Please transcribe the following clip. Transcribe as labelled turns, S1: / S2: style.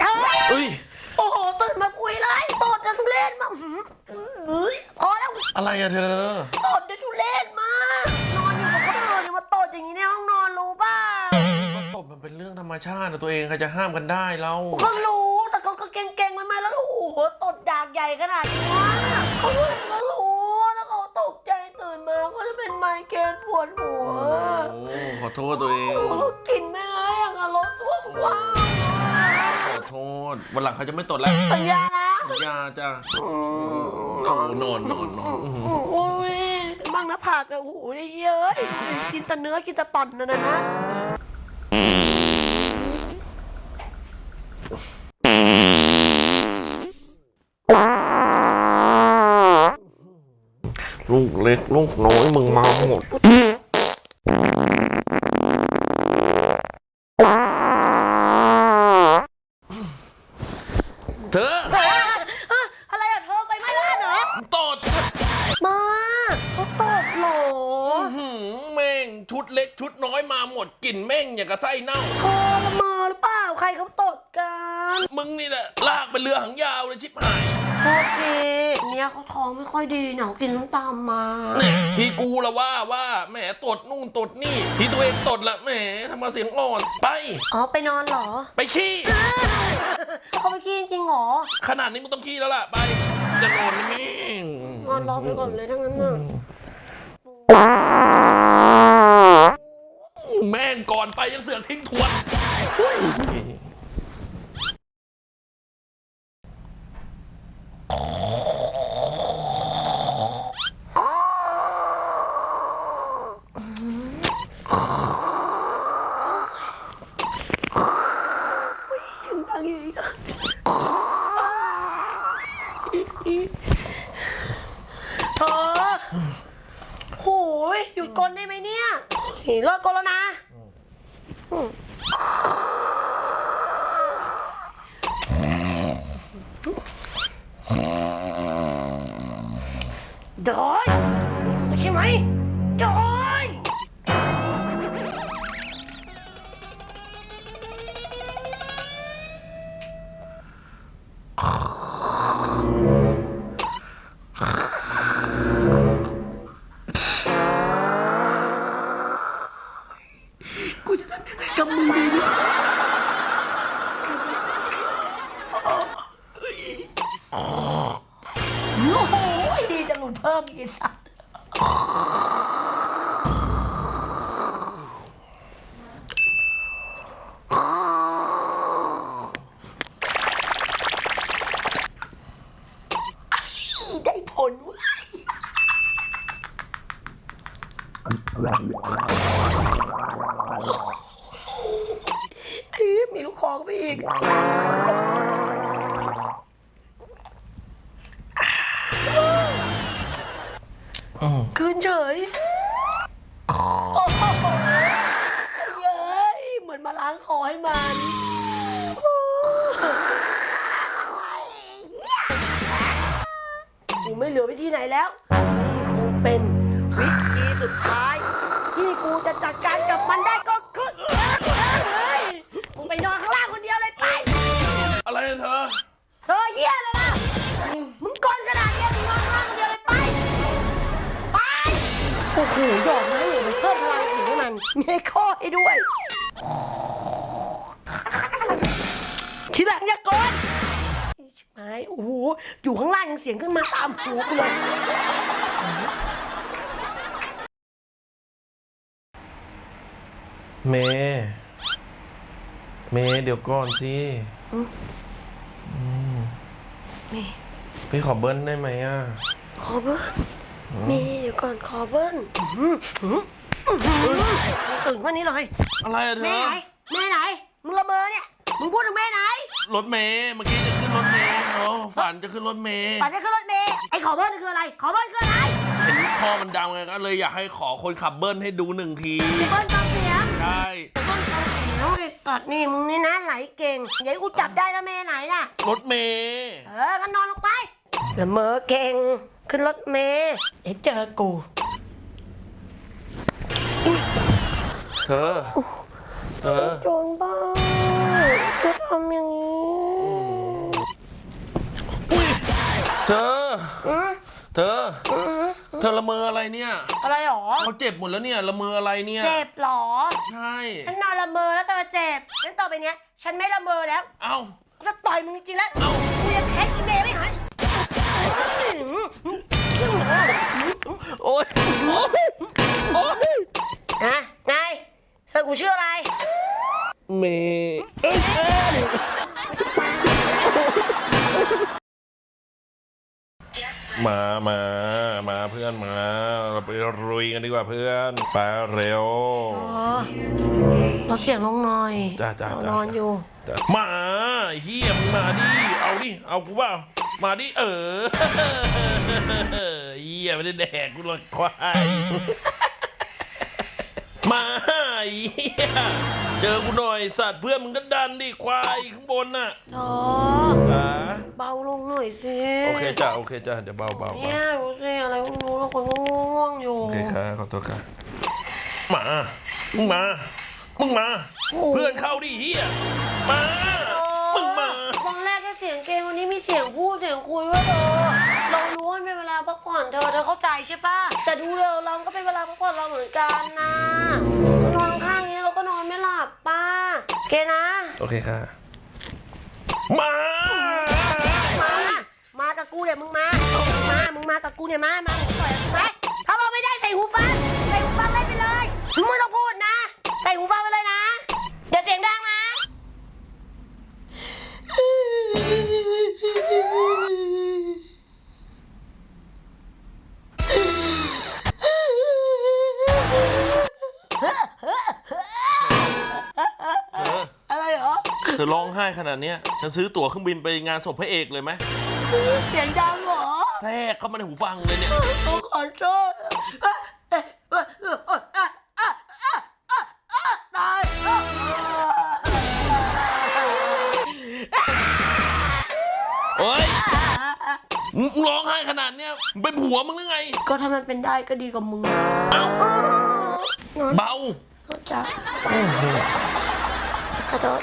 S1: เอ้ย
S2: เอ้ย
S1: โอ้โหตื่นมาคุยเลยตดจะทุเรศมากอื้อหือเฮ้ยพอแล้ว
S2: อะไรอะเธอ
S1: ตดจะทุเรศมากนอนอยู่กับคนอื่นอย่ามาตดอย่างนี้ในห้องนอนรู้ป่ะ
S2: ตบมันเป็นเรื่องธรรมชาตินะตัวเองใครจะห้ามกันได้เรา
S1: ก็รู้แต่เขาก็เก่งๆมันมาแล้วโอ้โหตดดากใหญ่ขนาดนี้วะเขาเห็นก็รู้แล้วเขาตกใจตื่นมาก็จะเป็นไมเกรนปวดหัว
S2: โอ้ขอโทษตัวเอง
S1: โอ้โหแล้วกลินแม่งไงอย่างกับรถส้วมกว้าง
S2: ขอ โทษ วันหลังเขาจะไม่ตดแล้ว
S1: สัญญานะ
S2: สัญญาจ้ะนอนนอนนอนนอน
S1: โอ้ยบ้างนะผักอะโอ้โหได้เยอะ กินแต่เนื้อกินแต่ตอนนั่นนะนะ
S2: ลูกเล็กลูกน้อยมึงมาหมด เธอ
S1: เอ้ยเอ้ยอะไรอะเธอไปไม่ได้เหรอ
S2: ตด
S1: มาเขาตดเหรอ
S2: หืมแม่งชุดเล็กชุดน้อยมาหมดกลิ่นแม่งอย่างกับไส้เน่า
S1: เธอละเมอหรือเปล่า ใครเขาตดกัน
S2: มึงนี่แหละลากเป็นเรือหางยาวเลยชิบหาย
S1: โอเค เนี่ยเขาท้องไม่ค่อยดีเนากินน้ำตามมา
S2: เนี่ยที่กูละว่าว่าแหมตดนู่นตดนี่ ที่ตัวเองตดละแหมทำมาเสียงอ่อนไป
S1: อ๋อไปนอนเหรอ
S2: ไปขี้
S1: เขาไปขี้จริงๆเหรอ
S2: ขนาดนี้มึงต้องขี้แล้วล่ะ ไป จะนอนนี่แม่ง
S1: นอนรอไปก่อนเลยทั้งนั้นน่ะ
S2: แม่งก่อนไปยังเสือกทิ้งทวนอุ้ย
S1: ดังอยู่อีกเธอโหยหยุดกลนได้ไหมเนี่ยเลิกกลแล้วนะดอยใช่ไหมดอ กูจะทำยังไงกับมึงดีเนี่ยโอ้โหจะหลุดเพิ่มอีกสัก มีลูกคอเข้าไปอีก
S2: อืม
S1: คืนเฉยโอ้โหเย้ยเหมือนมาล้างคอให้มันโอ้ยกูไม่เหลือวิธีไหนแล้ว นี่คงเป็นวิธีสุดท้าย ที่กูจะจัดการกับมันได้ก็ นอนข้างล่างคนเดียวเลยไป
S2: อะไรอะเธอ
S1: เธอเยี่ยเลยนะ มึงกลขนาดเนี้ยมึงนอนข้างล่างคนเดียวเลยไป ไป โอ้โหดอกไม้เนี่ยมันเพิ่มพลังเสียงให้มันมีไอ้ข้อให้ด้วย ทีหลังอย่ากดไอ้ชิบหายโอ้โห อยู่ข้างล่างยังเสียงขึ้นมาตามหูกูเลย
S2: เมย์ เมย์เดี๋ยวก่อนสิ
S1: เมย์
S2: พี่ขอเบิ้ลได้ไหมอะ
S1: ขอเบิ้ลเมย์เดี๋ยวก่อนขอเบิ้ลอื้อหืออื้อหือตื่นวันนี้เลย
S2: อะไรอะเธ
S1: แม่
S2: อ
S1: ไหนแม่ไหนมึงละเมอเนี่ยมึงพูดถึงแม่ไหน
S2: รถเมย์เมื่อกี้จะขึ้นรถเมย์โอ้ฝันจะขึ้นรถเมย์
S1: ฝันจะขึ้นรถเมย์ไอ้ขอเบิ้ลคืออะไร ขอเบิ้ลคืออะไร
S2: เห็นพ่อมันดังไงก็เลยอยากให้ขอคนขับเบิ้ลให้ดูหนึ่งที
S1: เบิ้ลฟังเสียง
S2: ใช่
S1: สัตว์นี่มึงนี่นะไหลเก่งอย่าให้กูจับได้นะแม่ไหนน่ะ
S2: รถเมย์
S1: เออกันนอนลงไปละเมอเก่งขึ้นรถเมย์เดี๋ยวเจอกู
S2: เธอเธอ
S1: โจรบ้าโจจะทำอย่างนี้
S2: อุ้ยเธอ
S1: อืม
S2: เธอเธอละเมออะไรเนี่ย
S1: อะไร หรอ
S2: เขาเจ็บหมดแล้วเนี่ยละเมออะไรเนี่ย
S1: เจ็บหรอ
S2: ใช่
S1: ฉันนอนละเมอแล้วเธอเจ็บงั้นต่อไปเนี้ย ฉันไม่ละเมอแล้ว
S2: เอ้า
S1: กูจะต่อยมึงจริงๆแล้วกูจะแท็กอีเมลไม่หาย
S2: โอ๊ยโอ๊ยโอ๊ย
S1: ฮะไงเธอกูชื่ออะไร
S2: เมย์ มามามาเพื่อนมาเราไปรุยกันดีกว่าเพื่อนไปเร็ว
S1: อ๋อเราเสียงลงหน่อย
S2: จ้าจ้า
S1: เรา
S2: จ้าน
S1: อนอยู่
S2: มาเฮียมึงมาดิ เอาดิ เอากูเปล่ามาดิ เออ เฮียไม่ได้แดกกูหรอกควาย มาเฮียเจอกูหน่อยสัตว์เพื่อนมึงก็ดันดิควายข้างบนน่ะ
S1: อ๋อ
S2: อ่า
S1: เบาลงหน่อยสิ
S2: โอเคจ้าโอเคจ้าเดี๋ยวเบาเบาเบา
S1: เนี่ยรู้สิอะไรก็ไม่รู้แล้วคนก็ง่วงอยู่
S2: โอเคค่ะขอโทษค่ะมามึงมามึงมา เพื่อนเข้าดิเฮียมามึงมา
S1: ตอนแรกแค่เสียงเกมวันนี้มีเสียงพูดเสียงคุยว่าเธอเรารู้ว่ามันเป็นเวลาพักผ่อนเธอเธอเข้าใจใช่ปะแต่ดูเราเราก็เป็นเวลาพักผ่อนเราเหมือนกันนะนอนข้างนี้เราก็นอนไม่หลับป้าเกนะ
S2: โอเคค่ะ มา
S1: มามา กับกูเดี๋ยวมึงมามา มึงมากับกูเนี่ยมา มามึงต่อยกับกูไหมถ้าบอกไม่ได้ใส่หูฟัง ใส่หูฟังเล่นไปเลย มึงไม่ต้องพูดนะ ใส่หูฟังไปเลยนะเดี๋ยวเสียงดังนะ
S2: เธอ
S1: อะไรเหรอ
S2: เธอร้องไห้ขนาดเนี้ย ฉันซื้อตั๋วเครื่องบินไปงานศพพระเอกเลยไหม
S1: เสียงดังเหรอ
S2: แทรกเข้ามาในหูฟังเลยเนี่ย
S1: ต้องขอโทษตาย
S2: เฮ้ยมึงร้องไห้ขนาดเนี้ยมึงเป็นผัวมึงหรือไง
S1: ก็ถ้ามันเป็นได้ก็ดีกับมึง
S2: เอ้าเบา
S1: เข้าใจขอโทษ